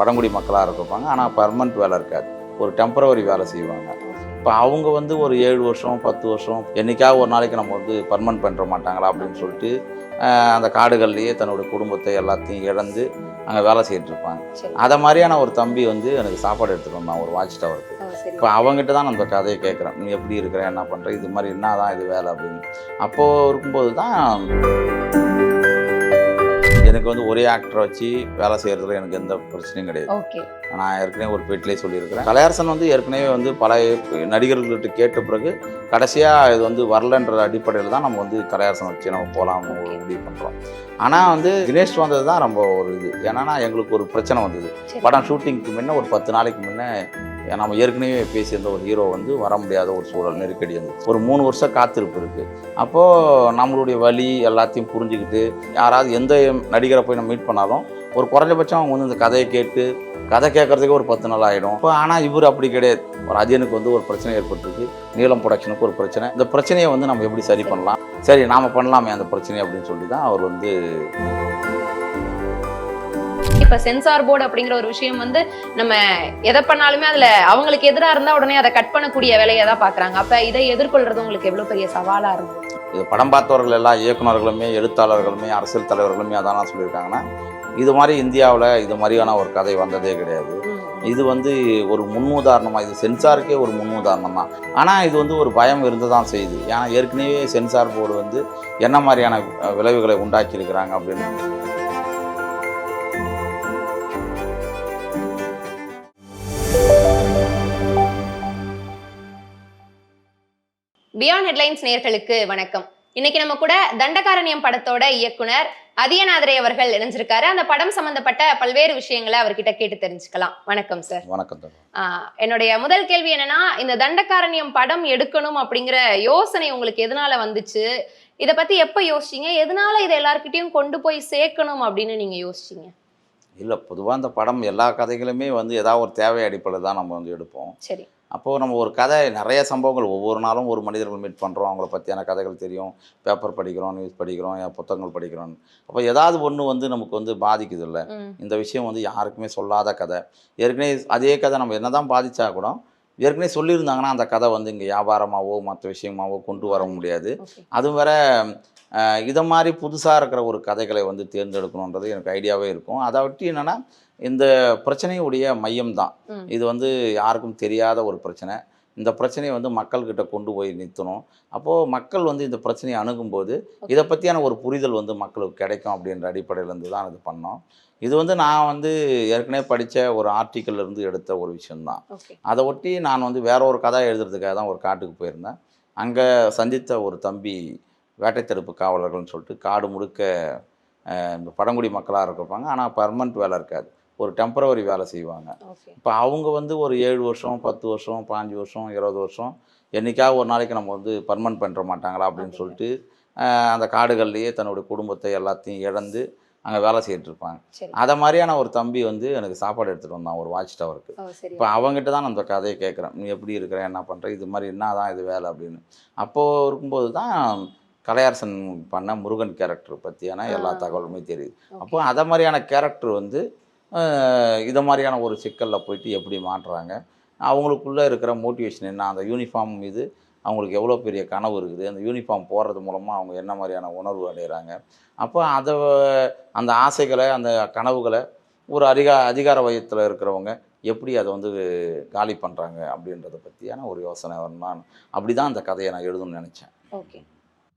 பழங்குடி மக்களாக இருப்பாங்க ஆனால் பர்மனெண்ட் வேலை இருக்காது. ஒரு டெம்பரவரி வேலை செய்வாங்க. இப்போ அவங்க வந்து ஒரு ஏழு வருஷம் பத்து வருஷம் என்னைக்காவது ஒரு நாளைக்கு நம்ம வந்து பர்மனெண்ட் பண்ணுற மாட்டாங்களா அப்படின்னு சொல்லிட்டு அந்த காடுகள்லேயே தன்னுடைய குடும்பத்தை எல்லாத்தையும் இழந்து அங்கே வேலை செய்துட்டு இருப்பாங்க. அதை மாதிரியான ஒரு தம்பி வந்து எனக்கு சாப்பாடு எடுத்துகிட்டு வந்தான். ஒரு வாட்ச் டவருக்கு இப்போ அவங்ககிட்ட தான் அந்த கதையை கேட்குறேன். நீ எப்படி இருக்கிற? என்ன பண்ணுற இது மாதிரி என்ன தான் இது வேலை அப்படின்னு. அப்போது இருக்கும்போது தான் எனக்கு வந்து ஒரே ஆக்டரை வச்சு வேலை செய்கிறதுல எனக்கு எந்த பிரச்சனையும் கிடையாது. ஓகே நான் ஏற்கனவே ஒரு பேட்டிலே சொல்லியிருக்கிறேன். கலையரசன் வந்து ஏற்கனவே வந்து பல நடிகர்கள்கிட்ட கேட்ட பிறகு கடைசியாக இது வந்து வரலன்ற அடிப்படையில் தான் நம்ம வந்து கலையரசன் வச்சு நம்ம போகலாம்னு ஒரு முடிவு பண்ணுறோம் ஆனால் வந்து தினேஷ் வந்தது தான் ரொம்ப ஒரு இது. ஏன்னா எங்களுக்கு ஒரு பிரச்சனை வந்தது. படம் ஷூட்டிங்க்கு முன்ன ஒரு பத்து நாளைக்கு முன்னே நம்ம ஏற்கனவே பேசியிருந்த ஒரு ஹீரோ வந்து வர முடியாத ஒரு சூழல் நெருக்கடி இருந்துச்சு ஒரு மூணு வருஷம் காத்திருப்பு இருக்குது அப்போது நம்மளுடைய வலி எல்லாத்தையும் புரிஞ்சுக்கிட்டு யாராவது எந்த நடிகரை போய் நம்ம மீட் பண்ணாலும் ஒரு குறைஞ்சபட்சம் அவங்க வந்து இந்த கதையை கேட்டு கதை கேட்கறதுக்கு ஒரு பத்து நாள் ஆகிடும் இப்போ ஆனால் இவர் அப்படி கிடையாது. ஒரு அஜயனுக்கு வந்து ஒரு பிரச்சனை ஏற்பட்டிருக்கு. நீளம் ப்ரொடக்ஷனுக்கு ஒரு பிரச்சனை. இந்த பிரச்சனையை வந்து நம்ம எப்படி சரி பண்ணலாம்? சரி நாம் பண்ணலாமே அந்த பிரச்சனையை அப்படின்னு சொல்லி தான் அவர் வந்து இப்ப சென்சார் போர்டு அப்படிங்கிற ஒரு விஷயம் வந்து நம்ம எதை பண்ணாலுமே அதுல அவங்களுக்கு எதிரா இருந்தா உடனே அதை கட் பண்ணக்கூடிய வேலையை தான் பாக்குறாங்க. அப்ப இதை எதிர்கொள்றது உங்களுக்கு எவ்வளவு பெரிய சவாலா இருந்தது? இது படம் பார்த்தவர்கள் எல்லாம் இயக்குனர்களுமே எழுத்தாளர்களுமே அரசியல் தலைவர்களுமே அதான் சொல்லியிருக்காங்கன்னா இது மாதிரி இந்தியாவில் இது மாதிரியான ஒரு கதை வந்ததே கிடையாது. இது வந்து ஒரு முன்னுதாரணமாக இது சென்சாருக்கே ஒரு முன்னுதாரணம் தான். ஆனால் இது வந்து ஒரு பயம் இருந்து தான் செய்யுது. ஏன்னா ஏற்கனவே சென்சார் போர்டு வந்து என்ன மாதிரியான விளைவுகளை உண்டாக்கி இருக்கிறாங்க அப்படின்னு பியாண்ட் ஹெட்லைன்ஸ் நேயர்களுக்கு வணக்கம். இன்னைக்கு நம்ம கூட தண்டகாரண்யம் படத்தோட இயக்குனர் அதியநாதரே அவர்கள் இணைஞ்சிருக்காரு. அந்த படம் சம்பந்தப்பட்ட பல்வேறு விஷயங்களை அவர்கிட்ட கேட்டு தெரிஞ்சுக்கலாம். வணக்கம் சார் வணக்கம் என்னுடைய முதல் கேள்வி என்னன்னா இந்த தண்டகாரண்யம் படம் எடுக்கணும் அப்படிங்கிற யோசனை உங்களுக்கு எதனால வந்துச்சு? இத பத்தி எப்ப யோசிச்சீங்க? எதனால இதை எல்லார்கிட்டயும் கொண்டு போய் சேர்க்கணும் அப்படின்னு நீங்க யோசிச்சீங்க? இல்லை பொதுவாக இந்த படம் எல்லா கதைகளுமே வந்து ஏதாவது ஒரு தேவை அடிப்படையில் தான் நம்ம வந்து எடுப்போம். சரி. அப்போது நம்ம ஒரு கதை நிறைய சம்பவங்கள். ஒவ்வொரு நாளும் ஒரு மனிதர்கள் மீட் பண்ணுறோம் அவங்கள பற்றியான கதைகள் தெரியும். பேப்பர் படிக்கிறோம் நியூஸ் படிக்கிறோம் புத்தகங்கள் படிக்கிறோம். அப்போ ஏதாவது ஒன்று வந்து நமக்கு வந்து பாதிக்குது இல்லை இந்த விஷயம் வந்து யாருக்குமே சொல்லாத கதை. ஏற்கனவே அதே கதை நம்ம என்ன தான் பாதிச்சா கூட ஏற்கனவே சொல்லியிருந்தாங்கன்னா அந்த கதை வந்து இங்கே வியாபாரமாவோ மற்ற விஷயமாவோ கொண்டு வர முடியாது. அதுவும் வேற இதை மாதிரி புதுசாக இருக்கிற ஒரு கதைகளை வந்து தேர்ந்தெடுக்கணுன்றது எனக்கு ஐடியாவே இருக்கும். அதை விட்டு என்னென்னா இந்த பிரச்சனையுடைய மையம் தான். இது வந்து யாருக்கும் தெரியாத ஒரு பிரச்சனை. இந்த பிரச்சனையை வந்து மக்கள்கிட்ட கொண்டு போய் நிறுத்தணும். அப்போது மக்கள் வந்து இந்த பிரச்சனையை அணுகும்போது இதை பற்றியான ஒரு புரிதல் வந்து மக்களுக்கு கிடைக்கும் அப்படின்ற அடிப்படையிலேருந்து தான் இது பண்ணோம். இது வந்து நான் வந்து ஏற்கனவே படித்த ஒரு இருந்து எடுத்த ஒரு விஷயம்தான். ஓகே. அதை ஒட்டி நான் வந்து வேற ஒரு கதை எழுதுறதுக்காக தான் ஒரு காட்டுக்கு போயிருந்தேன். அங்கே சந்தித்த ஒரு தம்பி வேட்டை தடுப்பு காவலர்கள்னு சொல்லிட்டு காடு முழுக்க பழங்குடி மக்களாக இருப்பாங்க. ஆனால் பர்மனெண்ட் வேலை இருக்காது. ஒரு டெம்பரவரி வேலை செய்வாங்க. இப்போ அவங்க வந்து ஒரு ஏழு வருஷம் பத்து வருஷம் பாஞ்சு வருஷம் இருபது வருஷம் என்னைக்காவது ஒரு நாளைக்கு நம்ம வந்து பர்மனெண்ட் பண்ணுற மாட்டாங்களா அப்படின்னு சொல்லிட்டு அந்த காடுகள்லேயே தன்னுடைய குடும்பத்தை எல்லாத்தையும் இழந்து அங்கே வேலை செய்துட்டு இருப்பாங்க. அதை மாதிரியான ஒரு தம்பி வந்து எனக்கு சாப்பாடு எடுத்துகிட்டு வந்தான் ஒரு வாட்ச் டவருக்கு இப்போ அவங்ககிட்ட தான் அந்த கதையை கேட்குறேன். நீ எப்படி இருக்கிற? என்ன பண்ணுற இது மாதிரி என்ன தான் இது வேலை? அப்படின்னு. அப்போது இருக்கும்போது தான் கலையரசன் பண்ண முருகன் கேரக்டர் பற்றியான எல்லா. தகவலுமே தெரியுது. அப்போ அதை மாதிரியான கேரக்டர் வந்து இதை மாதிரியான ஒரு சிக்கலில் போயிட்டு எப்படி மாட்டுறாங்க அவங்களுக்குள்ளே இருக்கிற மோட்டிவேஷன் என்ன? அந்த யூனிஃபார்ம் மீது அவங்களுக்கு எவ்வளோ பெரிய கனவு இருக்குது? அந்த யூனிஃபார்ம் போடுறது மூலமாக அவங்க என்ன மாதிரியான உணர்வு அடைகிறாங்க அப்போ அதை அந்த ஆசைகளை அந்த கனவுகளை ஒரு அதிகா அதிகார வயத்தில் இருக்கிறவங்க எப்படி அதை வந்து காலி பண்ணுறாங்க அப்படின்றத பற்றியான ஒரு யோசனை வரணும் அப்படி தான் அந்த கதையை நான் எழுதணும்னு நினச்சேன். ஓகே.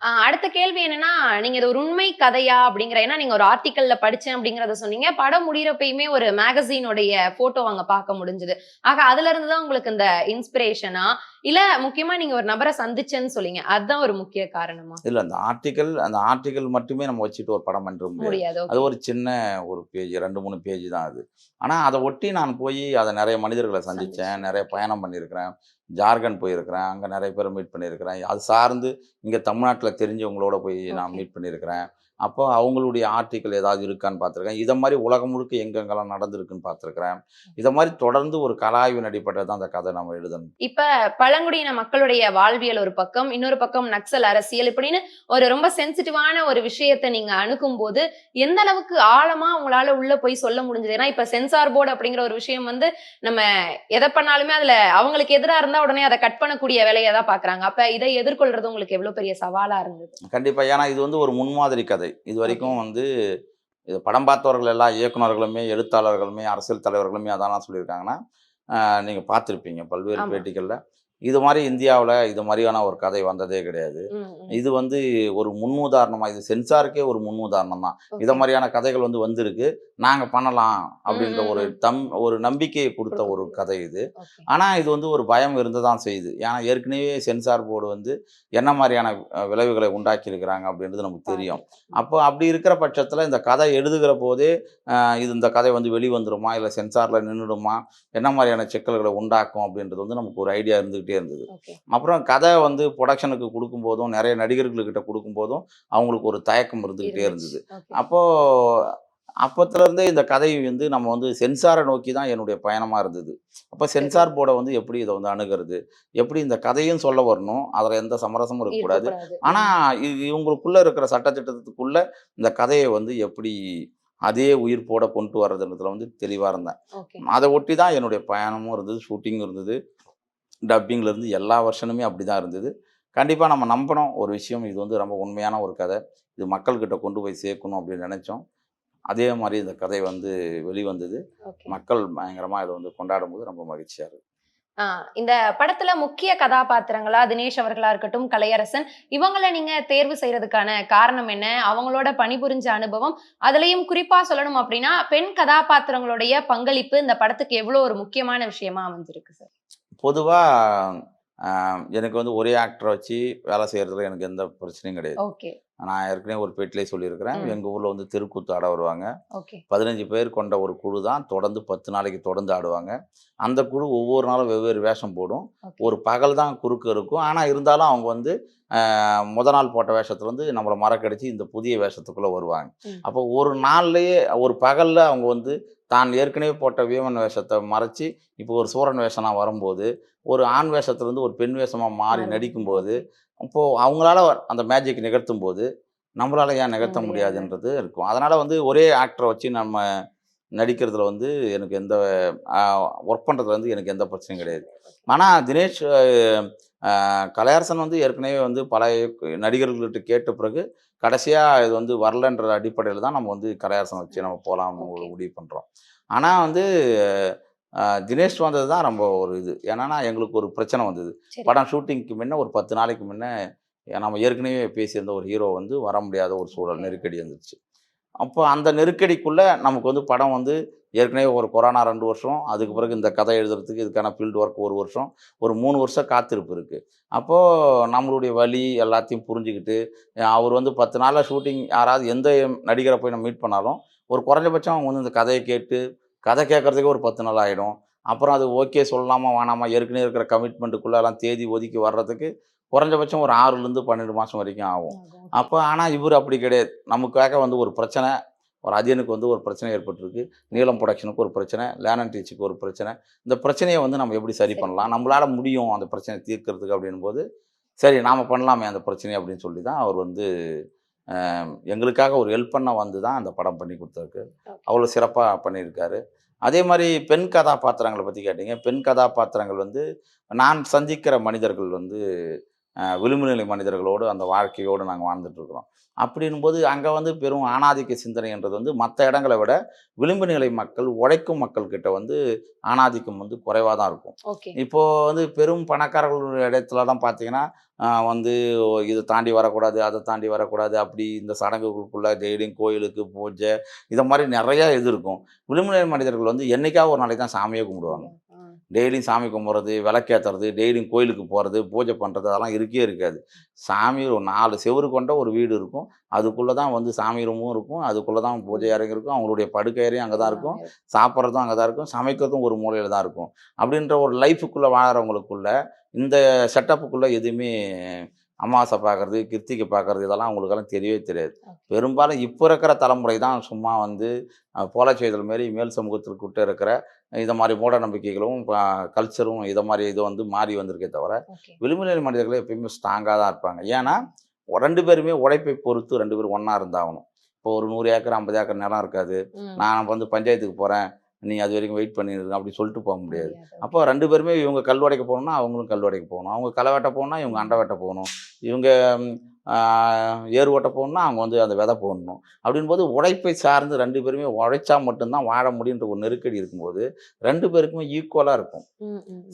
அடுத்த கேள்வி என்னன்னா நீங்க இது ஒரு உண்மை கதையா அப்படிங்கிற ஏன்னா நீங்க ஒரு ஆர்டிக்கல்ல படிச்சேன் அப்படிங்கறத சொன்னீங்க. படம் முடியறப்பயுமே ஒரு மேகசீனுடைய போட்டோ அங்க பார்க்க முடிஞ்சது. ஆக அதுல இருந்து தான் உங்களுக்கு இந்த இன்ஸ்பிரேஷனா இல்ல முக்கியமா நீங்க ஒரு நபரை சந்திச்சேன்னு சொல்லிங்க அதுதான் ஒரு முக்கிய காரணமா? இல்லை அந்த ஆர்டிக்கல் அந்த ஆர்டிக்கல் மட்டுமே நம்ம வச்சுட்டு ஒரு படம் பண்ணுற முடியாது. அது ஒரு சின்ன ஒரு பேஜ் ரெண்டு மூணு பேஜ் தான் அது. ஆனால் அதை ஒட்டி நான் போய் அதை நிறைய மனிதர்களை சந்திச்சேன். நிறைய பயணம் பண்ணியிருக்கிறேன். ஜார்க்கண்ட் போயிருக்கிறேன் அங்கே நிறைய பேர் மீட் பண்ணியிருக்கிறேன் அது சார்ந்து இங்கே தமிழ்நாட்டில் தெரிஞ்சவங்களோட போய் நான். மீட் பண்ணியிருக்கிறேன் அப்போ அவங்களுடைய ஆர்டிக்கல் ஏதாவது இருக்கான்னு பார்த்துருக்கேன். இதை மாதிரி உலகம் முழுக்க எங்கெங்கெல்லாம் நடந்திருக்குன்னு பார்த்துருக்குறேன். இதை மாதிரி தொடர்ந்து ஒரு கலாய்வின் அடிப்படையில் தான் அந்த கதை நம்ம எழுதணும். இப்ப பழங்குடியின மக்களுடைய வாழ்வியல் ஒரு பக்கம் இன்னொரு பக்கம் நக்சல் அரசியல் இப்படின்னு ஒரு ரொம்ப சென்சிட்டிவான ஒரு விஷயத்தை நீங்க அணுகும் போது எந்த அளவுக்கு ஆழமா உங்களால உள்ள போய் சொல்ல முடிஞ்சது? ஏன்னா இப்ப சென்சார் போர்டு அப்படிங்கிற ஒரு விஷயம் வந்து நம்ம எதை பண்ணாலுமே அதுல அவங்களுக்கு எதிரா இருந்தா உடனே அதை கட் பண்ணக்கூடிய வேலையை தான் பாக்குறாங்க அப்ப இதை எதிர்கொள்றது உங்களுக்கு எவ்வளவு பெரிய சவாலா இருந்தது? கண்டிப்பாக ஏன்னா இது வந்து ஒரு முன்மாதிரி கதை. இது வரைக்கும் வந்து இது படம் பார்த்தவர்கள் எல்லா இயக்குனர்களுமே எழுத்தாளர்களுமே அரசியல் தலைவர்களுமே அதான் சொல்லியிருக்காங்கன்னா நீங்கள் பார்த்துருப்பீங்க பல்வேறு. பேட்டிகளில் இது மாதிரி இந்தியாவில் இது மாதிரியான ஒரு கதை வந்ததே கிடையாது. இது வந்து ஒரு முன்னுதாரணமாக இது சென்சாருக்கே ஒரு முன்னுதாரணம் தான். இதை மாதிரியான கதைகள் வந்து வந்திருக்கு நாங்கள் பண்ணலாம் அப்படின்ற ஒரு. தம் ஒரு நம்பிக்கையை கொடுத்த ஒரு. கதை இது. ஆனால் இது வந்து ஒரு பயம் இருந்து தான் செய்யுது ஏன்னா ஏற்கனவே சென்சார் போர்டு வந்து என்ன மாதிரியான விளைவுகளை உண்டாக்கி இருக்கிறாங்க அப்படின்றது நமக்கு தெரியும் அப்போ அப்படி இருக்கிற பட்சத்தில் இந்த கதை எழுதுகிற போதே இது இந்த கதை வந்து வெளிவந்துருமா இல்லை சென்சாரில் நின்றுடுமா என்ன மாதிரியான சிக்கல்களை உண்டாக்கும் அப்படின்றது வந்து நமக்கு ஒரு ஐடியா இருந்துகிட்டே இருந்தது. அப்புறம் கதை வந்து ப்ரொடக்ஷனுக்கு கொடுக்கும்போதும் நிறைய நடிகர்கள்கிட்ட கொடுக்கும்போதும் அவங்களுக்கு ஒரு தயக்கம் இருந்துகிட்டே இருந்தது. அப்போது அப்பத்துலேருந்தே இந்த கதை வந்து நம்ம வந்து சென்சாரை நோக்கி தான் என்னுடைய பயணமாக இருந்தது. அப்போ சென்சார் போர்டை வந்து எப்படி இதை வந்து அணுகிறது? எப்படி இந்த கதையும் சொல்ல வரணும்? அதில் எந்த சமரசமும் இருக்கக்கூடாது. ஆனால் இது இவங்களுக்குள்ளே இருக்கிற சட்டத்திட்டத்துக்குள்ள இந்த கதையை வந்து எப்படி அதே உயிர் போட கொண்டு வர்றதுன்றதுல வந்து தெளிவாக இருந்தேன். அதை ஒட்டி தான் என்னுடைய பயணமும் இருந்தது ஷூட்டிங்கும் இருந்தது. டப்பிங்ல இருந்து எல்லா வருஷனுமே அப்படி தான் இருந்தது. கண்டிப்பாக நம்ம நம்பணும் ஒரு விஷயம். இது வந்து ரொம்ப உண்மையான ஒரு கதை. இது மக்கள்கிட்ட கொண்டு போய் சேர்க்கணும் அப்படின்னு நினச்சோம். அதே மாதிரி இந்த கதை வந்து வெளிவந்தது. மக்கள் பயங்கரமாக இதை வந்து கொண்டாடும் போது ரொம்ப மகிழ்ச்சியாக இருக்குது இந்த படத்துல முக்கிய கதாபாத்திரங்களா தினேஷ் அவர்களா இருக்கட்டும் கலையரசன் இவங்கள நீங்க தேர்வு செய்யறதுக்கான காரணம் என்ன? அவங்களோட பணிபுரிஞ்ச அனுபவம். அதுலயும் குறிப்பா சொல்லணும் அப்படின்னா பெண் கதாபாத்திரங்களுடைய பங்களிப்பு இந்த படத்துக்கு எவ்வளவு ஒரு முக்கியமான விஷயமா அமைஞ்சிருக்கு சார்? பொதுவாக எனக்கு வந்து ஒரே ஆக்டரை வச்சு வேலை செய்கிறதுல எனக்கு எந்த பிரச்சனையும் கிடையாது. நான் ஏற்கனவே ஒரு பேட்டிலே சொல்லியிருக்கிறேன். எங்கள் ஊரில் வந்து தெருக்கூத்து ஆட வருவாங்க. பதினஞ்சு பேர் கொண்ட ஒரு குழு தான் தொடர்ந்து பத்து நாளைக்கு தொடர்ந்து ஆடுவாங்க. அந்த குழு ஒவ்வொரு நாளும் வெவ்வேறு வேஷம் போடும். ஒரு பகல் தான் குறுக்கு இருக்கும். ஆனால் இருந்தாலும் அவங்க வந்து முத நாள் போட்ட வேஷத்துல வந்து நம்மளை மறக்கடிச்சு இந்த புதிய வேஷத்துக்குள்ளே வருவாங்க. அப்போ ஒரு நாள்லயே ஒரு பகலில் அவங்க வந்து தான் ஏற்கனவே போட்ட வீமன் வேஷத்தை மறைச்சி இப்போ ஒரு சூரன் வேஷம்லாம் வரும்போது ஒரு ஆண் வேஷத்துலேருந்து ஒரு பெண் வேஷமாக மாறி. நடிக்கும்போது அப்போது அவங்களால அந்த மேஜிக் நிகழ்த்தும் போது நம்மளால ஏன் நிகழ்த்த முடியாது. முடியாதுன்றது இருக்கும் அதனால் வந்து ஒரே ஆக்டரை வச்சு நம்ம நடிக்கிறதுல வந்து எனக்கு எந்த ஒர்க் பண்ணுறதுல வந்து எனக்கு எந்த பிரச்சனையும் கிடையாது ஆனால் தினேஷ் கலையரசன் வந்து ஏற்கனவே வந்து பல நடிகர்கள்கிட்ட கேட்ட பிறகு கடைசியாக இது வந்து வரலன்ற அடிப்படையில் தான் நம்ம வந்து கலையரசன் வச்சு நம்ம போகலாம்னு. முடிவு பண்ணுறோம் ஆனால் வந்து தினேஷ் வந்தது தான் ரொம்ப ஒரு இது. ஏன்னா எங்களுக்கு ஒரு பிரச்சனை வந்தது. படம் ஷூட்டிங்க்கு முன்ன ஒரு பத்து நாளைக்கு முன்ன நம்ம ஏற்கனவே பேசியிருந்த ஒரு ஹீரோ வந்து வர முடியாத ஒரு சூழல் நெருக்கடி வந்துருச்சு. அப்போ அந்த நெருக்கடிக்குள்ளே நமக்கு வந்து படம் வந்து ஏற்கனவே ஒரு கொரோனா ரெண்டு வருஷம் அதுக்கு பிறகு இந்த கதை எழுதுறதுக்கு இதுக்கான ஃபீல்டு ஒர்க் ஒரு வருஷம் ஒரு மூணு வருஷம் காத்திருப்பு இருக்குது அப்போது நம்மளுடைய வழி எல்லாத்தையும் புரிஞ்சுக்கிட்டு அவர் வந்து பத்து நாளில் ஷூட்டிங் யாராவது எந்த நடிகரை போய் நம்ம மீட் பண்ணாலும் ஒரு குறைஞ்சபட்சம் அவங்க வந்து இந்த கதையை கேட்டு கதை கேட்குறதுக்கே ஒரு பத்து நாள் ஆகிடும் அப்புறம் அது ஓகே சொல்லலாமா வேணாமா ஏற்கனவே இருக்கிற கமிட்மெண்ட்டுக்குள்ளே எல்லாம் தேதி ஒதுக்கி வர்றதுக்கு குறைஞ்சபட்சம் ஒரு ஆறுலேருந்து பன்னெண்டு மாதம் வரைக்கும் ஆகும். அப்போ ஆனால் இவர் அப்படி கிடையாது. நமக்காக வந்து ஒரு பிரச்சனை ஒரு அதியனுக்கு வந்து ஒரு பிரச்சனை ஏற்பட்டிருக்கு. நீலம் ப்ரொடக்ஷனுக்கு ஒரு பிரச்சனை லேனன் டீச்சுக்கு ஒரு பிரச்சனை. இந்த பிரச்சனையை வந்து நம்ம எப்படி சரி. பண்ணலாம்? நம்மளால முடியும் அந்த பிரச்சனையை தீர்க்கறதுக்கு அப்படின் போது சரி நாம் பண்ணலாமே அந்த பிரச்சனையை அப்படின்னு சொல்லி தான் அவர் வந்து எங்களுக்காக ஒரு ஹெல்ப் பண்ண வந்து தான் அந்த படம் பண்ணி கொடுத்தாருக்கு. அவ்வளோ சிறப்பாக பண்ணியிருக்காரு. அதே மாதிரி பெண் கதாபாத்திரங்களை பற்றி கேட்டீங்க. பெண் கதாபாத்திரங்கள் வந்து நான் சந்திக்கிற மனிதர்கள் வந்து அஹ், விளிம்பு நிலை மனிதர்களோடு அந்த வாழ்க்கையோடு நாங்கள் வாழ்ந்துட்டுருக்குறோம். அப்படின்போது அங்கே வந்து பெரும் ஆணாதிக்க சிந்தனைன்றது வந்து மற்ற இடங்களை விட விளிம்பு நிலை மக்கள் உழைக்கும் மக்கள்கிட்ட வந்து ஆணாதிக்கம் வந்து குறைவாக தான் இருக்கும். ஓகே. இப்போ வந்து பெரும் பணக்காரர்கள் இடத்துலலாம் பார்த்தீங்கன்னா வந்து இதை தாண்டி வரக்கூடாது அதை தாண்டி வரக்கூடாது அப்படி இந்த சடங்குகளுக்குள்ள டெய்லியும் கோயிலுக்கு பூஜை இதை மாதிரி நிறையா இது இருக்கும். விளிம்புநிலை மனிதர்கள் வந்து என்னைக்காவது ஒரு நாளைக்கு தான் சாமியே கும்பிடுவாங்க. டெய்லியும் சாமி கும்பிட்றது விளக்கேற்றுறது டெய்லியும் கோயிலுக்கு போகிறது பூஜை பண்ணுறது அதெல்லாம் இருக்கே இருக்காது. சாமி ஒரு நாலு செவுரு கொண்ட ஒரு வீடு இருக்கும். அதுக்குள்ளே தான் வந்து சாமி ரூமும் இருக்கும். அதுக்குள்ளே தான் பூஜை அறையும் இருக்கும். அவங்களுடைய படுக்கை அறையும் அங்கே தான் இருக்கும். சாப்பிட்றதும் அங்கே தான் இருக்கும். சமைக்கிறதும் ஒரு மூலையில் தான் இருக்கும். அப்படின்ற ஒரு லைஃபுக்குள்ளே வாழறவங்களுக்குள்ள இந்த செட்டப்புக்குள்ளே எதுவுமே அமாவாசை பார்க்குறது கிருத்திகை பார்க்குறது இதெல்லாம் அவங்களுக்கெல்லாம் தெரியவே தெரியாது. பெரும்பாலும் இப்போ இருக்கிற தலைமுறை தான் சும்மா வந்து போல செய்தல் மாரி மேல் சமூகத்திற்குட்ட இருக்கிற இதை மாதிரி மூட நம்பிக்கைகளும் கல்ச்சரும் இதை மாதிரி இது வந்து மாறி வந்திருக்கே தவிர விளிம்புநிலை மனிதர்கள் எப்பயுமே ஸ்ட்ராங்காக தான் இருப்பாங்க. ஏன்னா ரெண்டு பேருமே உழைப்பை பொறுத்து ரெண்டு பேரும் ஒன்றா இருந்தாகணும். இப்போ ஒரு நூறு ஏக்கர் ஐம்பது ஏக்கர் நிலம் இருக்காது. நான் வந்து பஞ்சாயத்துக்கு போகிறேன் நீ அது வரைக்கும் வெயிட் பண்ணிருங்க அப்படி சொல்லிட்டு போக முடியாது. அப்போ ரெண்டு பேருமே இவங்க கல் உடைக்க போகணும்னா அவங்களும் கல் உடைக்க போகணும். அவங்க களை வெட்ட போகணும்னா இவங்க அண்டை வெட்ட போகணும். இவங்க ஏறு ஓட்ட போகணும்னா அவங்க வந்து அந்த விதை போடணும். அப்படின்போது உழைப்பை சார்ந்து ரெண்டு பேருமே உழைச்சா மட்டும்தான் வாழ முடியுன்ற ஒரு நெருக்கடி இருக்கும்போது ரெண்டு பேருக்குமே ஈக்குவலாக இருக்கும்.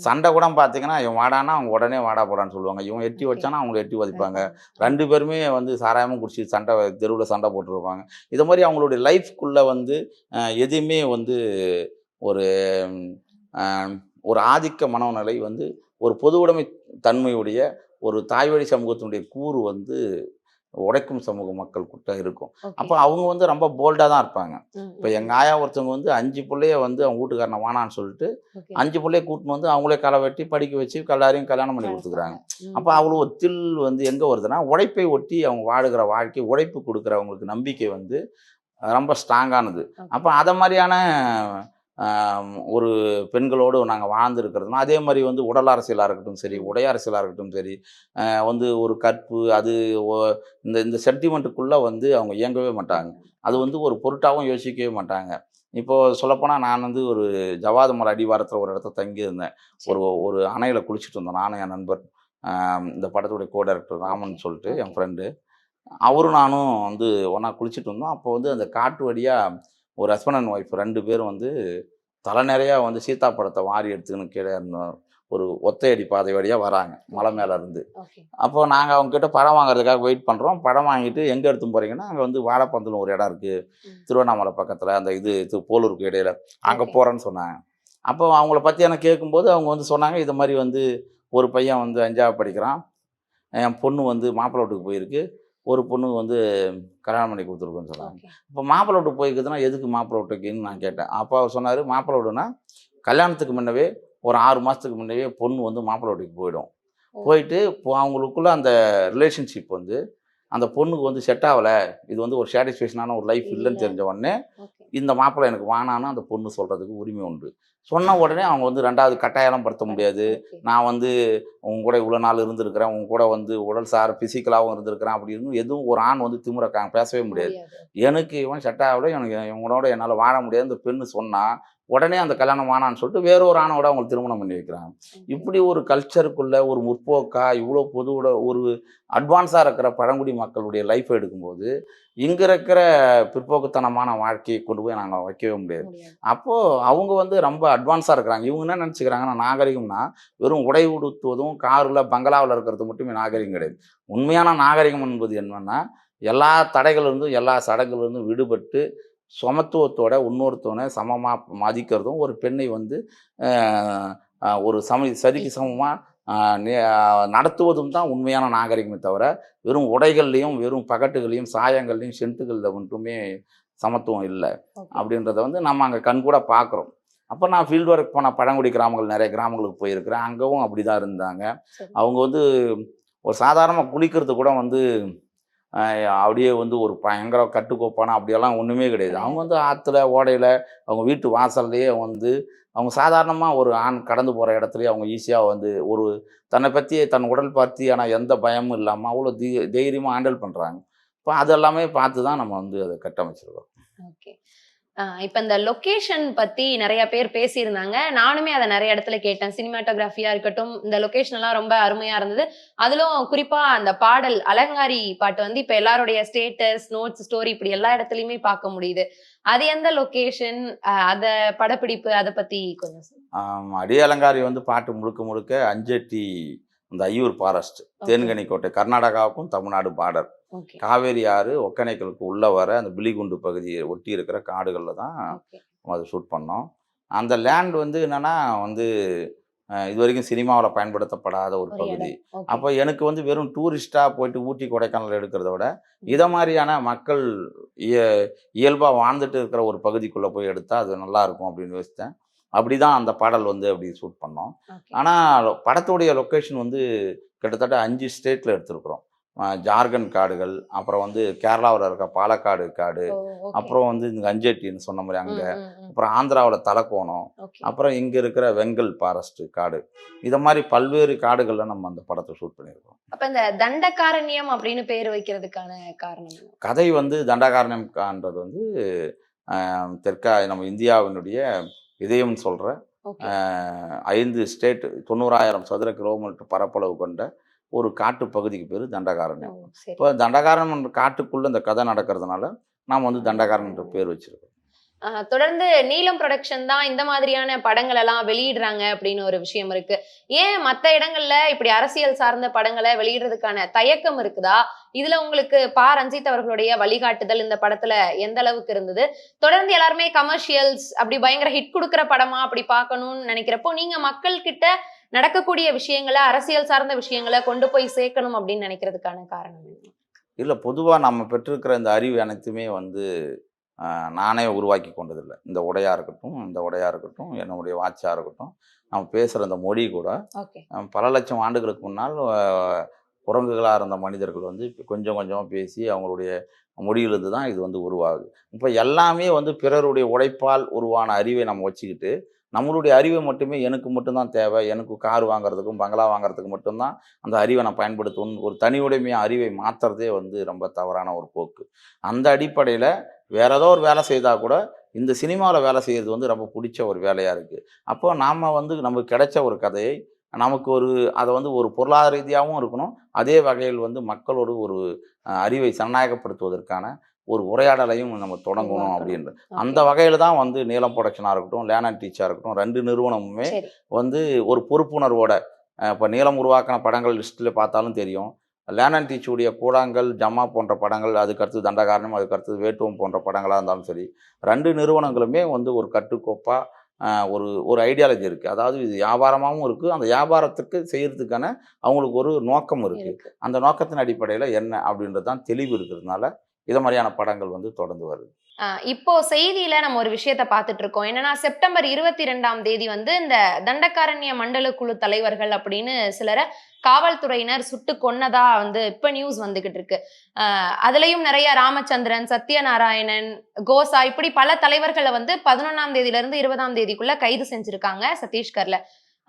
சண்டை கூட பார்த்தீங்கன்னா இவன் வாடானா அவங்க உடனே வாடா போடான்னு சொல்லுவாங்க. இவன் எட்டி. வச்சானா அவங்க எட்டி வதைப்பாங்க. ரெண்டு பேருமே வந்து சாராயமும் குடிச்சு சண்டை தெருவில் சண்டை போட்டுருப்பாங்க. இது மாதிரி அவங்களுடைய லைஃப்குள்ளே வந்து அஹ், எதையுமே வந்து ஒரு ஒரு ஆதிக்க மனோநிலை வந்து ஒரு பொது உடைமை தன்மையுடைய ஒரு தாய் வழி சமூகத்தினுடைய கூறு வந்து உடைக்கும் சமூக மக்கள் கிட்ட இருக்கும். அப்போ அவங்க வந்து ரொம்ப போல்டாக தான் இருப்பாங்க. இப்போ எங்கள் ஆயா ஒருத்தவங்க வந்து அஞ்சு பிள்ளைய வந்து அவங்க வீட்டுக்காரனை வானான்னு சொல்லிட்டு அஞ்சு பிள்ளைய கூட்டின்னு வந்து அவங்களே களை வெட்டி படிக்க வச்சு எல்லாரையும் கல்யாணம் பண்ணி கொடுத்துக்கிறாங்க. அப்போ அவ்வளோ தில் வந்து எங்கே வருதுன்னா உழைப்பை ஒட்டி அவங்க வாழுகிற வாழ்க்கை உழைப்பு கொடுக்குறவங்களுக்கு நம்பிக்கை வந்து ரொம்ப ஸ்ட்ராங்கானது அப்போ அதை மாதிரியான ஒரு பெண்களோடு நாங்கள் வாழ்ந்துருக்கிறதுனா அதே மாதிரி வந்து உடல் அரசியலாக இருக்கட்டும் சரி உடை அரசியலாக இருக்கட்டும் சரி வந்து ஒரு கற்பு அது இந்த இந்த சென்டிமெண்ட்டுக்குள்ளே வந்து அவங்க இயங்கவே மாட்டாங்க. அது வந்து ஒரு பொருட்டாகவும் யோசிக்கவே மாட்டாங்க. இப்போது சொல்லப்போனால் நான் வந்து ஒரு ஜவாது மலை அடிவாரத்தில் ஒரு இடத்துல தங்கியிருந்தேன். ஒரு ஒரு அணையில் குளிச்சுட்டு இருந்தோம் நானும் என் நண்பர் இந்த படத்துடைய கோ டைரக்டர் ராமன் சொல்லிட்டு என். ஃப்ரெண்டு அவரும் நானும் வந்து ஒன்றா குளிச்சுட்டு இருந்தோம் அப்போ வந்து அந்த காட்டு வழியாக ஒரு ஹஸ்பண்ட் அண்ட் ஒய்ஃப் ரெண்டு பேரும் வந்து தலை நிறையா வந்து சீதா படத்தை வாரி எடுத்துக்கின்னு கீழே இருந்தோம் ஒரு ஒத்தையடி பாதை வழியாக வராங்க மலை மேலே இருந்து. அப்போ நாங்கள் அவங்க கிட்ட படம் வாங்குறதுக்காக வெயிட் பண்ணுறோம் படம் வாங்கிட்டு எங்கே எடுத்து போகிறீங்கன்னா அங்கே வந்து வாழைப்பந்தல் ஒரு இடம் இருக்குது திருவண்ணாமலை பக்கத்தில் அந்த இது இது போலூருக்கு இடையில. அங்கே. போகிறேன்னு சொன்னாங்க. அப்போ அவங்கள பற்றி எனக்கு கேட்கும்போது அவங்க வந்து சொன்னாங்க இது மாதிரி வந்து ஒரு பையன் வந்து அஞ்சாவது படிக்கிறான். என் பொண்ணு வந்து மாப்பிள்ளை வீட்டுக்கு போயிருக்கு. ஒரு பொண்ணு வந்து கல்யாணம் பண்ணி கொடுத்துருக்குன்னு சொன்னாங்க. இப்போ மாப்பிள்ளை வீட்டுக்கு போயிருக்குதுன்னா எதுக்கு மாப்பிள்ளை வீட்டுக்குன்னு நான் கேட்டேன். அப்போ அவர் சொன்னார் மாப்பிள்ளை வீடுனா கல்யாணத்துக்கு முன்னவே ஒரு ஆறு மாதத்துக்கு முன்னவே பொண்ணு வந்து மாப்பிள்ளை வீட்டுக்கு போயிடும். போயிட்டு அவங்களுக்குள்ள அந்த ரிலேஷன்ஷிப் வந்து அந்த பொண்ணுக்கு வந்து செட் ஆகலை. இது வந்து ஒரு சாட்டிஸ்ஃபேக்ஷனான ஒரு லைஃப் இல்லைன்னு இல்ல. தெரிஞ்ச உடனே இந்த மாப்பிள்ளை எனக்கு வானான்னு அந்த பொண்ணு சொல்கிறதுக்கு உரிமை உண்டு. சொன்ன உடனே அவங்க வந்து ரெண்டாவது கட்டாயம்லாம் படுத்த முடியாது. நான் வந்து உங்க கூட இவ்வளோ நாள் இருந்திருக்கிறேன். உங்க கூட வந்து உடல் சார் ஃபிசிக்கலாகவும் இருந்திருக்கிறேன் அப்படின்னு எதுவும் ஒரு ஆண் வந்து திமுறக்காங்க பேசவே முடியாது. எனக்கு இவன் செட் ஆகல. எனக்கு இவங்களோட என்னால் வாழ முடியாது. இந்த பெண்ணு சொன்னால் உடனே அந்த கல்யாணம் வேணான்னு சொல்லிட்டு வேற ஒரு ஆணோட அவங்களுக்கு திருமணம் பண்ணி வைக்கிறாங்க. இப்படி ஒரு கல்ச்சருக்குள்ள ஒரு முற்போக்கா இவ்வளோ பொதுவோட ஒரு அட்வான்ஸாக இருக்கிற பழங்குடி மக்களுடைய லைஃப் எடுக்கும்போது இங்கே இருக்கிற பிற்போக்குத்தனமான வாழ்க்கையை கொண்டு போய் நாங்கள் வைக்கவே முடியாது. அப்போது அவங்க வந்து ரொம்ப அட்வான்ஸாக இருக்கிறாங்க. இவங்க என்ன நினச்சிக்கிறாங்கன்னா நாகரிகம்னா வெறும் உடை உடுத்துவதும் காரில் பங்களாவில் இருக்கிறது மட்டுமே நாகரிகம் கிடையாது. உண்மையான நாகரிகம் என்பது என்னன்னா எல்லா தடைகளிலிருந்தும் எல்லா சடங்குகளிலிருந்தும் விடுபட்டு சமத்துவத்தோட இன்னொருத்தவனை சமமாக மதிக்கிறதும் ஒரு பெண்ணை வந்து ஒரு சம சரிக்கு சமமாக நடத்துவதும் தான் உண்மையான நாகரிகமே தவிர வெறும் உடைகள்லையும் வெறும் பகட்டுகளையும் சாயங்கள்லையும் சென்ட்டுகளில் மட்டுமே சமத்துவம் இல்லை. அப்படின்றத வந்து நம்ம அங்கே கண்கூட பார்க்குறோம் அப்போ நான் ஃபீல்டு ஒர்க் போன பழங்குடி கிராமங்கள் நிறைய கிராமங்களுக்கு போயிருக்கிறேன். அங்கேவும் அப்படி தான் இருந்தாங்க அவங்க வந்து ஒரு சாதாரணமாக குளிக்கிறது கூட வந்து அப்படியே வந்து ஒரு பயங்கர கட்டுக்கோப்பான அப்படியெல்லாம் ஒன்றுமே கிடையாது. அவங்க வந்து ஆற்றுல ஓடையில் அவங்க வீட்டு வாசல்லையே வந்து அவங்க சாதாரணமாக ஒரு ஆண் கடந்து போகிற இடத்துலயே அவங்க ஈஸியாக வந்து ஒரு தன்னை பற்றி தன் உடல் பற்றி ஆனால் எந்த பயமும் இல்லாமல் அவ்வளோ தி தைரியமாக ஹேண்டில் பண்ணுறாங்க இப்போ அது எல்லாமே பார்த்து தான் நம்ம வந்து அதை கட்டமைச்சிருக்கோம். ஓகே. இப்போ இந்த லொக்கேஷன் பற்றி நிறைய பேர் பேசியிருந்தாங்க. நானுமே அதை நிறைய இடத்துல கேட்டேன். சினிமாட்டோகிராஃபியாக இருக்கட்டும் இந்த லொக்கேஷன் எல்லாம் ரொம்ப அருமையாக இருந்தது. அதிலும் குறிப்பாக அந்த பாடல் அலங்காரி பாட்டு வந்து இப்போ எல்லாருடைய ஸ்டேட்டஸ் நோட்ஸ் ஸ்டோரி இப்படி எல்லா இடத்துலையுமே பார்க்க முடியுது. அது எந்த லொக்கேஷன் அத படப்பிடிப்பு அதை பற்றி கொஞ்சம் அடி அலங்காரி வந்து பாட்டு முழுக்க முழுக்க அஞ்செட்டி இந்த ஐயூர் ஃபாரஸ்ட் தேன்கனிக்கோட்டை கர்நாடகாவுக்கும் தமிழ்நாடு பார்டர் காவேரி ஆறு ஒக்கனைக்கலுக்கு உள்ளே வர அந்த பிலிகுண்டு பகுதியை ஒட்டி இருக்கிற காடுகளில் தான். அதை ஷூட் பண்ணோம். அந்த லேண்ட் வந்து என்னன்னா வந்து இது வரைக்கும் சினிமாவில் பயன்படுத்தப்படாத ஒரு பகுதி. அப்போ எனக்கு வந்து வெறும் டூரிஸ்டாக போயிட்டு ஊட்டி கொடைக்கானல் எடுக்கிறத விட இதை மாதிரியான மக்கள் இய இயல்பாக வாழ்ந்துட்டு இருக்கிற ஒரு பகுதிக்குள்ளே போய் எடுத்தால் அது நல்லா இருக்கும் அப்படின்னு யோசித்தேன். அப்படி தான் அந்த பாடல் வந்து அப்படி ஷூட் பண்ணோம். ஆனால் படத்துடைய லொக்கேஷன் வந்து கிட்டத்தட்ட அஞ்சு ஸ்டேட்டில் எடுத்திருக்கிறோம் ஜார்க்கண்ட் காடுகள் அப்புறம் வந்து கேரளாவில் இருக்க பாலக்காடு காடு. அப்புறம் வந்து இந்த அஞ்செட்டின்னு சொன்ன மாதிரி அங்கே. அப்புறம் ஆந்திராவில் தலக்கோணம். அப்புறம் இங்கே இருக்கிற வெங்கல் ஃபாரஸ்ட் காடு இதை மாதிரி பல்வேறு காடுகளில் நம்ம அந்த படத்தை ஷூட் பண்ணியிருக்கோம் அப்ப இந்த தண்டகாரண்யம் அப்படின்னு பேர் வைக்கிறதுக்கான காரணம்? கதை வந்து தண்டகாரண்யம்ன்றது வந்து தெற்கா நம்ம இந்தியாவினுடைய இதயம்னு சொல்கிற. ஐந்து ஸ்டேட் தொண்ணூறாயிரம் சதுர கிலோமீட்டர் பரப்பளவு கொண்ட ஒரு காட்டு பகுதிக்கு பேர் தண்டகாரண்யம். இப்போ தண்டகாரண்யம் காட்டுக்குள்ளே இந்த கதை நடக்கிறதுனால நாம் வந்து தண்டகாரன்ற பேர் வச்சிருக்கோம். தொடர்ந்து நீலம் ப்ரொடக்ஷன் தான் இந்த மாதிரியான படங்கள் எல்லாம் வெளியிடுறாங்க அப்படின்னு ஒரு விஷயம் இருக்கு. ஏன் மத்த இடங்கள்ல இப்படி அரசியல் சார்ந்த படங்களை வெளியிடுறதுக்கான தயக்கம் இருக்குதா? இதுல உங்களுக்கு பா. ரஞ்சித் அவர்களுடைய வழிகாட்டுதல் இந்த படத்துல எந்த அளவுக்கு இருந்தது? தொடர்ந்து எல்லாருமே கமர்ஷியல்ஸ் அப்படி பயங்கர ஹிட் கொடுக்குற படமா அப்படி பார்க்கணும்னு நினைக்கிறப்போ நீங்க மக்கள் கிட்ட நடக்கக்கூடிய விஷயங்களை அரசியல் சார்ந்த விஷயங்களை கொண்டு போய் சேர்க்கணும் அப்படின்னு நினைக்கிறதுக்கான காரணம் என்ன? இல்லை பொதுவாக நம்ம பெற்றிருக்கிற இந்த அறிவு அனைத்துமே வந்து நானே உருவாக்கி கொண்டதில்லை. இந்த உடையாக இருக்கட்டும் இந்த உடையாக இருக்கட்டும் என்னுடைய வாட்சாக இருக்கட்டும் நம்ம பேசுகிற இந்த மொழி கூட பல லட்சம் ஆண்டுகளுக்கு முன்னால் குரங்குகளாக இருந்த மனிதர்கள் வந்து கொஞ்சம் கொஞ்சமாக பேசி அவங்களுடைய மொழியிலிருந்து தான் இது வந்து உருவாகுது. இப்போ எல்லாமே வந்து பிறருடைய உழைப்பால் உருவான அறிவை நம்ம வச்சுக்கிட்டு நம்மளுடைய அறிவை மட்டுமே எனக்கு மட்டும்தான் தேவை. எனக்கு கார் வாங்குறதுக்கும் பங்களா வாங்குறதுக்கு மட்டும்தான் அந்த அறிவை நான் பயன்படுத்தணும் ஒரு தனி உடைமையாக அறிவை மாற்றுறதே வந்து ரொம்ப தவறான ஒரு போக்கு. அந்த அடிப்படையில் வேற ஏதோ ஒரு வேலை செய்தால் கூட இந்த சினிமாவில் வேலை செய்கிறது வந்து ரொம்ப பிடிச்ச ஒரு வேலையாக இருக்குது அப்போ நாம் வந்து நமக்கு கிடைச்ச ஒரு கதையை நமக்கு ஒரு அதை வந்து ஒரு பொருளாதார ரீதியாகவும் இருக்கணும் அதே வகையில் வந்து மக்களோடு ஒரு அறிவை சனநாயகப்படுத்துவதற்கான ஒரு உரையாடலையும் நம்ம தொடங்கணும். அப்படின்ற. அந்த வகையில் தான் வந்து நீலம் ப்ரொடக்ஷனாக இருக்கட்டும் லேண்ட் டீச்சாக இருக்கட்டும் ரெண்டு நிறுவனமுமே வந்து ஒரு பொறுப்புணர்வோட இப்போ நீளம் உருவாக்கின படங்கள் லிஸ்ட்டில் பார்த்தாலும் தெரியும் லேனன் டீச்சுடைய கூடாங்கல் ஜம்மா போன்ற படங்கள் அதுக்கடுத்து தண்டகாரணம் அதுக்கடுத்து வேட்டுவம் போன்ற படங்களாக இருந்தாலும் சரி ரெண்டு நிறுவனங்களுமே வந்து ஒரு கட்டுக்கோப்பாக ஒரு ஒரு ஐடியாலஜி இருக்குது அதாவது இது வியாபாரமாகவும் இருக்குது அந்த வியாபாரத்துக்கு செய்கிறதுக்கான அவங்களுக்கு ஒரு நோக்கம் இருக்குது இருக்கு. அந்த நோக்கத்தின் அடிப்படையில் என்ன அப்படின்றது தான் தெளிவு இருக்கிறதுனால இதை மாதிரியான படங்கள் வந்து தொடர்ந்து வருது. இப்போ செய்தியில நம்ம ஒரு விஷயத்த பார்த்துட்டு இருக்கோம் என்னன்னா செப்டம்பர் இருபத்தி ரெண்டாம் தேதி வந்து இந்த தண்டக்காரண்ய மண்டல குழு தலைவர்கள் அப்படின்னு சிலரை காவல்துறையினர் சுட்டு கொன்னதா வந்து இப்ப நியூஸ் வந்துகிட்டு இருக்கு ஆஹ் அதுலயும் நிறைய ராமச்சந்திரன் சத்யநாராயணன் கோசா இப்படி பல தலைவர்களை வந்து பதினொன்னாம் தேதியில இருந்து இருபதாம் தேதிக்குள்ள கைது செஞ்சிருக்காங்க சத்தீஸ்கர்ல.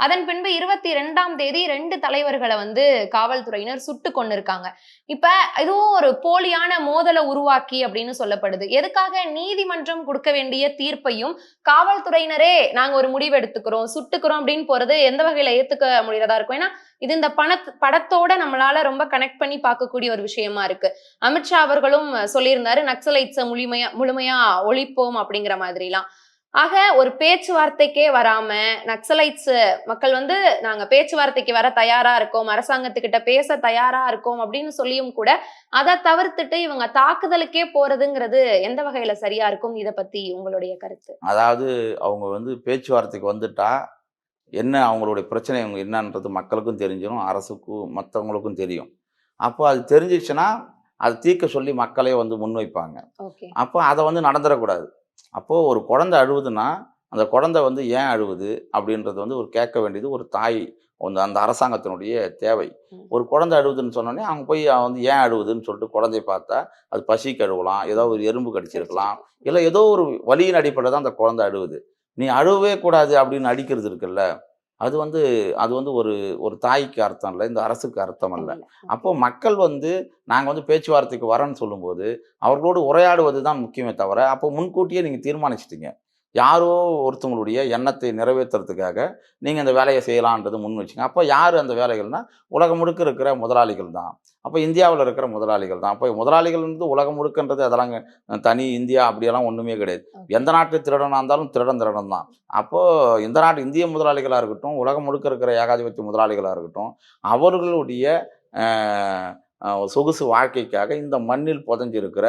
அதன் பின்பு இருபத்தி ரெண்டாம் தேதி ரெண்டு தலைவர்களை வந்து காவல்துறையினர் சுட்டு கொண்டிருக்காங்க இப்ப இதுவும் ஒரு போலியான மோதலை உருவாக்கி அப்படின்னு சொல்லப்படுது. எதுக்காக நீதிமன்றம் கொடுக்க வேண்டிய தீர்ப்பையும் காவல்துறையினரே நாங்க ஒரு முடிவு எடுத்துக்கிறோம் சுட்டுக்கிறோம் அப்படின்னு போறது எந்த வகையில ஏத்துக்க முடியறதா இருக்கும். ஏன்னா இது இந்த பண படத்தோட நம்மளால ரொம்ப கனெக்ட் பண்ணி பார்க்கக்கூடிய ஒரு விஷயமா இருக்கு. அமித்ஷா அவர்களும் சொல்லியிருந்தாரு நக்சலைட்ஸை முழுமையா முழுமையா ஒழிப்போம் அப்படிங்கிற மாதிரிலாம். ஆக ஒரு பேச்சுவார்த்தைக்கே வராம நக்சலைட்ஸ் மக்கள் வந்து நாங்க பேச்சுவார்த்தைக்கு வர தயாரா இருக்கோம் அரசாங்கத்துக்கிட்ட பேச தயாரா இருக்கோம் அப்படின்னு சொல்லியும் கூட அதை தவிர்த்துட்டு இவங்க தாக்குதலுக்கே போறதுங்கிறது எந்த வகையில சரியா இருக்கும்? இத பத்தி உங்களுடைய கருத்து. அதாவது அவங்க வந்து பேச்சுவார்த்தைக்கு வந்துட்டா என்ன அவங்களுடைய பிரச்சனை அவங்க என்னன்றது மக்களுக்கும் தெரிஞ்சிடும் அரசுக்கும் மற்றவங்களுக்கும் தெரியும். அப்போ அது தெரிஞ்சிச்சுன்னா அது தீர்க்க சொல்லி மக்களே வந்து முன்வைப்பாங்க. ஓகே. அப்போ அதை வந்து நடந்துடக்கூடாது. அப்போது ஒரு குழந்தை அழுவுதுன்னா அந்த குழந்தை வந்து ஏன் அழுவுது? அப்படின்றது வந்து ஒரு கேட்க வேண்டியது ஒரு தாய் அந்த அந்த அரசாங்கத்தினுடைய தேவை. ஒரு குழந்தை அழுவுதுன்னு சொன்னோடனே அவங்க போய் வந்து ஏன் அழுவுதுன்னு சொல்லிட்டு குழந்தைய பார்த்தா அது பசி கழுவலாம் ஏதோ ஒரு எறும்பு கடிச்சிருக்கலாம் இல்லை ஏதோ ஒரு வலியின் அடிப்படையில் தான் அந்த குழந்தை அழுவுது. நீ அழுவவே கூடாது அப்படின்னு அடிக்கிறது இருக்குல்ல? அது வந்து அது வந்து ஒரு ஒரு தாய்க்கு அர்த்தம் இல்லை இந்த அரசுக்கு அர்த்தம் இல்லை. அப்போ மக்கள் வந்து நாங்கள் வந்து பேச்சுவார்த்தைக்கு வரேன்னு சொல்லும்போது அவர்களோடு உரையாடுவது தான் முக்கியமே தவிர அப்போ முன்கூட்டியே நீங்கள் தீர்மானிச்சிட்டீங்க. யாரோ ஒருத்தவங்களுடைய எண்ணத்தை நிறைவேற்றுறதுக்காக நீங்கள் அந்த வேலையை செய்யலான்றது முன் வச்சிங்க. அப்போ யார் அந்த வேலைகள்னா உலகம் முழுக்க இருக்கிற முதலாளிகள் தான். அப்போ இந்தியாவில் இருக்கிற முதலாளிகள் தான். அப்போ முதலாளிகள் வந்து உலகம் முழுக்கன்றது அதெல்லாம் தனி இந்தியா அப்படியெல்லாம் ஒன்றுமே கிடையாது. எந்த நாட்டு திருடனாக இருந்தாலும் திருடன் திருடன் தான். அப்போது இந்த நாட்டு இந்திய முதலாளிகளாக இருக்கட்டும் உலகம் முழுக்க இருக்கிற ஏகாதிபத்திய முதலாளிகளாக இருக்கட்டும் அவர்களுடைய சொகுசு வாழ்க்கைக்காக இந்த மண்ணில் புதைஞ்சிருக்கிற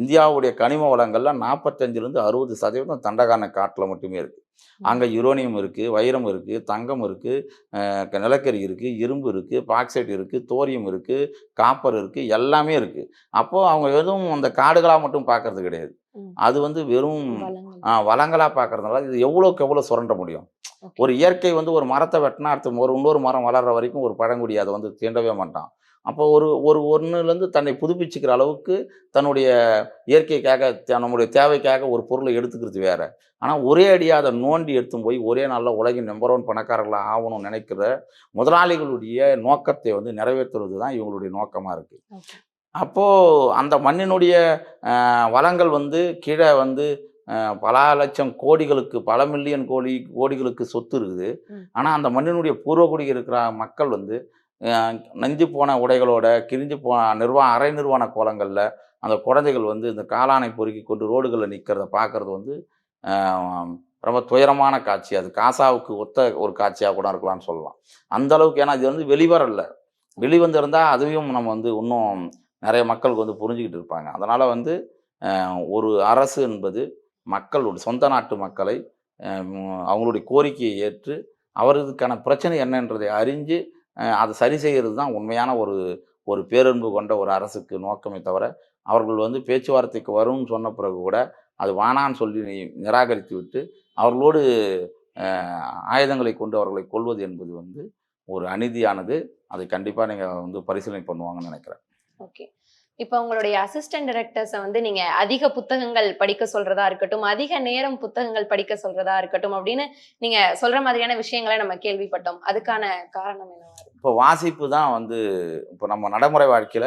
இந்தியாவுடைய கனிம வளங்கள்ல நாற்பத்தஞ்சிலேருந்து அறுபது சதவீதம் தண்டகான காட்டில் மட்டுமே இருக்குது அங்கே யுரோனியம் இருக்குது வைரம் இருக்குது தங்கம் இருக்குது நிலக்கரி இருக்குது இரும்பு இருக்குது பாக்சைட் இருக்குது தோரியம் இருக்குது காப்பர் இருக்குது எல்லாமே இருக்குது அப்போது அவங்க வெறும் அந்த காடுகளாக மட்டும் பார்க்கறது கிடையாது. அது வந்து வெறும் வளங்கள். வளங்களாக பார்க்கறதுனால இது எவ்வளோக்கு எவ்வளோ சுரண்ட முடியும். ஒரு இயற்கை வந்து ஒரு மரத்தை வெட்டினா அடுத்து ஒரு இன்னொரு மரம் வளர்ற வரைக்கும் ஒரு பழங்குடி அதை வந்து தீண்டவே மாட்டான் அப்போ ஒரு ஒரு ஒன்றுலேருந்து தன்னை புதுப்பிச்சுக்கிற அளவுக்கு தன்னுடைய இயற்கைக்காக நம்முடைய தேவைக்காக ஒரு பொருளை எடுத்துக்கிறது வேற ஆனால் ஒரே அடியாக அதை நோண்டி எடுத்து போய் ஒரே நாளில் உலகின் நம்பர் ஒன் பணக்காரர்களாக ஆகணும்னு நினைக்கிற முதலாளிகளுடைய நோக்கத்தை வந்து நிறைவேற்றுறது தான் இவங்களுடைய நோக்கமாக இருக்குது. அப்போது அந்த மண்ணினுடைய வளங்கள் வந்து கீழே வந்து பல லட்சம் கோடிகளுக்கு பல மில்லியன் கோடி கோடிகளுக்கு சொத்து இருக்குது. ஆனால் அந்த மண்ணினுடைய பூர்வகுடி இருக்கிற மக்கள் வந்து நஞ்சு போன உடைகளோட கிழிஞ்சு போன நிர்வாண அரை நிர்வாண கோலங்களில் அந்த குழந்தைகள் வந்து இந்த காளானை பொறுக்கி கொண்டு ரோடுகளில் நிற்கிறத பார்க்குறது வந்து ரொம்ப துயரமான காட்சி. அது காசாவுக்கு ஒத்த ஒரு காட்சியாக கூட இருக்கலாம்னு சொல்லலாம். அந்த அளவுக்கு ஏன்னா இது வந்து வெளிவரல வெளிவந்திருந்தால் அதையும் நம்ம வந்து இன்னும் நிறைய மக்களுக்கு வந்து புரிஞ்சுக்கிட்டு இருப்பாங்க. அதனால் வந்து ஒரு அரசு என்பது மக்களுடைய சொந்த நாட்டு மக்களை அவங்களுடைய கோரிக்கையை ஏற்று அவர்களுக்கான பிரச்சனை என்னன்றதை அறிஞ்சு அதை சரி செய்கிறது தான் உண்மையான ஒரு ஒரு பேரன்பு கொண்ட ஒரு அரசுக்கு நோக்கமே தவிர அவர்கள் வந்து பேச்சுவார்த்தைக்கு வரும்னு சொன்ன பிறகு கூட அது வானான்னு சொல்லி நிராகரித்து விட்டு அவர்களோடு ஆயுதங்களை கொண்டு அவர்களை கொள்வது என்பது வந்து ஒரு அநீதியானது. அதை கண்டிப்பாக நீங்கள் வந்து பரிசீலனை பண்ணுவாங்கன்னு நினைக்கிறேன். ஓகே. இப்போ உங்களுடைய அசிஸ்டன்ட் டைரக்டர்ஸை வந்து நீங்க அதிக புத்தகங்கள் படிக்க சொல்றதா இருக்கட்டும் அதிக நேரம் புத்தகங்கள் படிக்க சொல்றதா இருக்கட்டும் அப்படின்னு நீங்க சொல்ற மாதிரியான விஷயங்களை நம்ம கேள்விப்பட்டோம். அதுக்கான காரணம் என்னவா இப்போ வாசிப்பு தான் வந்து இப்போ நம்ம நடைமுறை வாழ்க்கையில்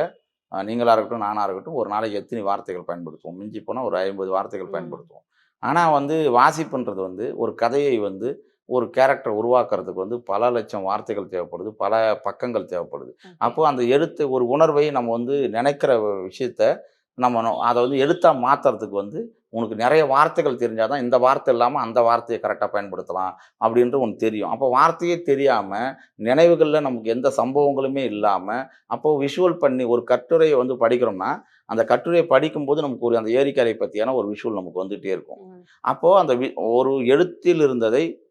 நீங்களாக இருக்கட்டும் நானாக இருக்கட்டும் ஒரு நாளைக்கு எத்தனை வார்த்தைகள் பயன்படுத்துவோம்? மிஞ்சி போனால் ஒரு ஐம்பது வார்த்தைகள். பயன்படுத்துவோம். ஆனால் வந்து வாசிப்புன்றது வந்து ஒரு கதையை வந்து ஒரு கேரக்டர் உருவாக்குறதுக்கு வந்து பல லட்சம் வார்த்தைகள் தேவைப்படுது பல பக்கங்கள் தேவைப்படுது. அப்போ அந்த எழுத்து ஒரு உணர்வை நம்ம வந்து நினைக்கிற விஷயத்த நம்ம அதை வந்து எழுத்தா மாத்துறதுக்கு வந்து உனக்கு நிறைய வார்த்தைகள் தெரிஞ்சாதான் இந்த வார்த்தை இல்லாமல் அந்த வார்த்தையை கரெக்டாக பயன்படுத்தலாம் அப்படின்ட்டு உனக்கு தெரியும். அப்போ வார்த்தையே தெரியாமல் நினைவுகளில் நமக்கு எந்த சம்பவங்களுமே இல்லாமல் அப்போ விஷுவல் பண்ணி ஒரு கட்டுரையை வந்து படிக்கிறோம்னா அந்த கட்டுரையை படிக்கும்போது நமக்கு ஒரு அந்த ஏரிக்கரை பற்றியான ஒரு விஷுவல் நமக்கு வந்துகிட்டே இருக்கும். அப்போது அந்த வி- ஒரு எழுத்தில் இருந்ததை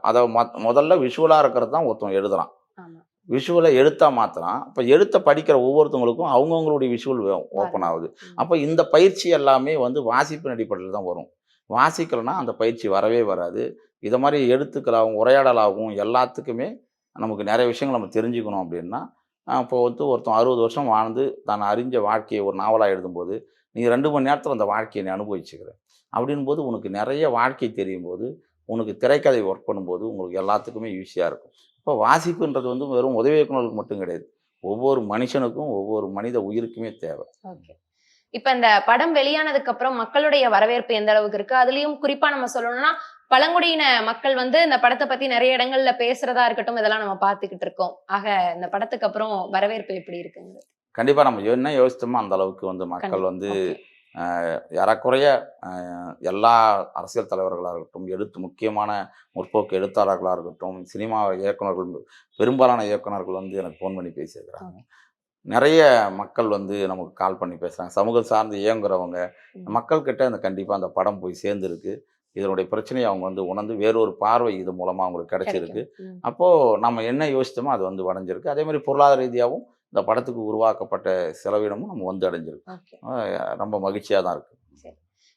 அதை மொ- முதல்ல விஷுவலாக இருக்கிறது தான் ஒருத்தன் எழுதுறான். ஆமா. விஷுவலை எழுத்தா மாத்துறான் அப்போ எழுத்தை படிக்கிற ஒவ்வொருத்தவங்களுக்கும் அவங்கவுங்களுடைய விஷுவல் ஓப்பன் ஆகுது. அப்போ இந்த பயிற்சி எல்லாமே வந்து வாசிப்பின் அடிப்படையில் தான் வரும். வாசிக்கலைன்னா அந்த பயிற்சி வரவே வராது. இதை மாதிரி எழுத்துக்களாகவும் உரையாடலாகவும் எல்லாத்துக்குமே நமக்கு நிறைய விஷயங்கள் நம்ம தெரிஞ்சுக்கணும் அப்படின்னா இப்போ வந்து ஒருத்தன் அறுபது வருஷம் வாழ்ந்து தான் அறிஞ்ச வாழ்க்கையை ஒரு நாவலாக எழுதும்போது நீ ரெண்டு மணி நேரத்தில் அந்த வாழ்க்கையை நீ அனுபவிச்சுக்கிற. அப்படின் போது உனக்கு நிறைய வாழ்க்கை தெரியும் போது உனக்கு திரைக்கதை ஒர்க் பண்ணும்போது உங்களுக்கு எல்லாத்துக்குமே ஈஸியாக இருக்கும். இப்போ வாசிப்புன்றது வந்து வெறும் உதவி இயக்குநர்களுக்கு மட்டும் கிடையாது. ஒவ்வொரு மனுஷனுக்கும் ஒவ்வொரு மனித உயிருக்குமே தேவை. ஓகே. இப்ப இந்த படம் வெளியானதுக்கு அப்புறம் மக்களுடைய வரவேற்பு எந்த அளவுக்கு இருக்கு? அதுலயும் குறிப்பா நம்ம சொல்லணும்னா பழங்குடியின மக்கள் வந்து இந்த படத்தை பத்தி நிறைய இடங்கள்ல பேசுறதா இருக்கட்டும் இதெல்லாம் நம்ம பார்த்துக்கிட்டு இருக்கோம். ஆக இந்த படத்துக்கு அப்புறம் வரவேற்பு எப்படி இருக்குங்க கண்டிப்பாக நம்ம என்ன யோசித்தோமோ அந்த அளவுக்கு வந்து மக்கள் வந்து ஏறக்குறைய எல்லா அரசியல் தலைவர்களாக இருக்கட்டும் எழுத்து முக்கியமான முற்போக்கு எழுத்தாளர்களாக இருக்கட்டும் சினிமா இயக்குனர்கள் பெரும்பாலான இயக்குனர்கள் வந்து எனக்கு ஃபோன் பண்ணி பேசியிருக்கிறாங்க. நிறைய மக்கள் வந்து நமக்கு கால் பண்ணி பேசுகிறாங்க சமூகம் சார்ந்து இயங்குறவங்க. மக்கள்கிட்ட அந்த கண்டிப்பாக அந்த படம் போய் சேர்ந்துருக்கு. இதனுடைய பிரச்சனையை அவங்க வந்து உணர்ந்து வேறொரு பார்வை இது மூலமாக அவங்களுக்கு கிடைச்சிருக்கு. அப்போது நம்ம என்ன யோசித்தோமோ அது வந்து வடைஞ்சிருக்கு அதே மாதிரி பொருளாதார ரீதியாகவும் இந்த படத்துக்கு உருவாக்கப்பட்ட செலவினமும் நம்ம வந்து அடைஞ்சிருக்கு. ஓகே. அஹ் ரொம்ப மகிழ்ச்சியாக தான் இருக்குது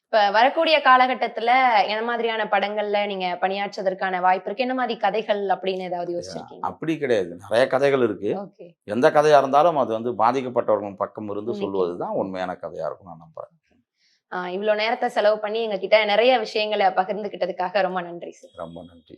இப்ப வரக்கூடிய காலகட்டத்துல என்ன மாதிரியான படங்கள்ல நீங்க பணியாற்றுவதற்கான வாய்ப்பு இருக்கு? என்ன மாதிரி கதைகள் அப்படின்னு ஏதாவது யோசிச்சிருக்கீங்க அப்படி கிடையாது. நிறைய கதைகள் இருக்குது எந்த கதையாக இருந்தாலும் அது வந்து பாதிக்கப்பட்டவர்கள் பக்கம் இருந்து. சொல்வது தான் உண்மையான கதையாக இருக்கும் நான் நம்புறேன். இவ்வளவு நேரத்தை செலவு பண்ணி எங்க கிட்ட நிறைய விஷயங்களை பகிர்ந்துகிட்டதுக்காக ரொம்ப நன்றி சார். ரொம்ப நன்றி.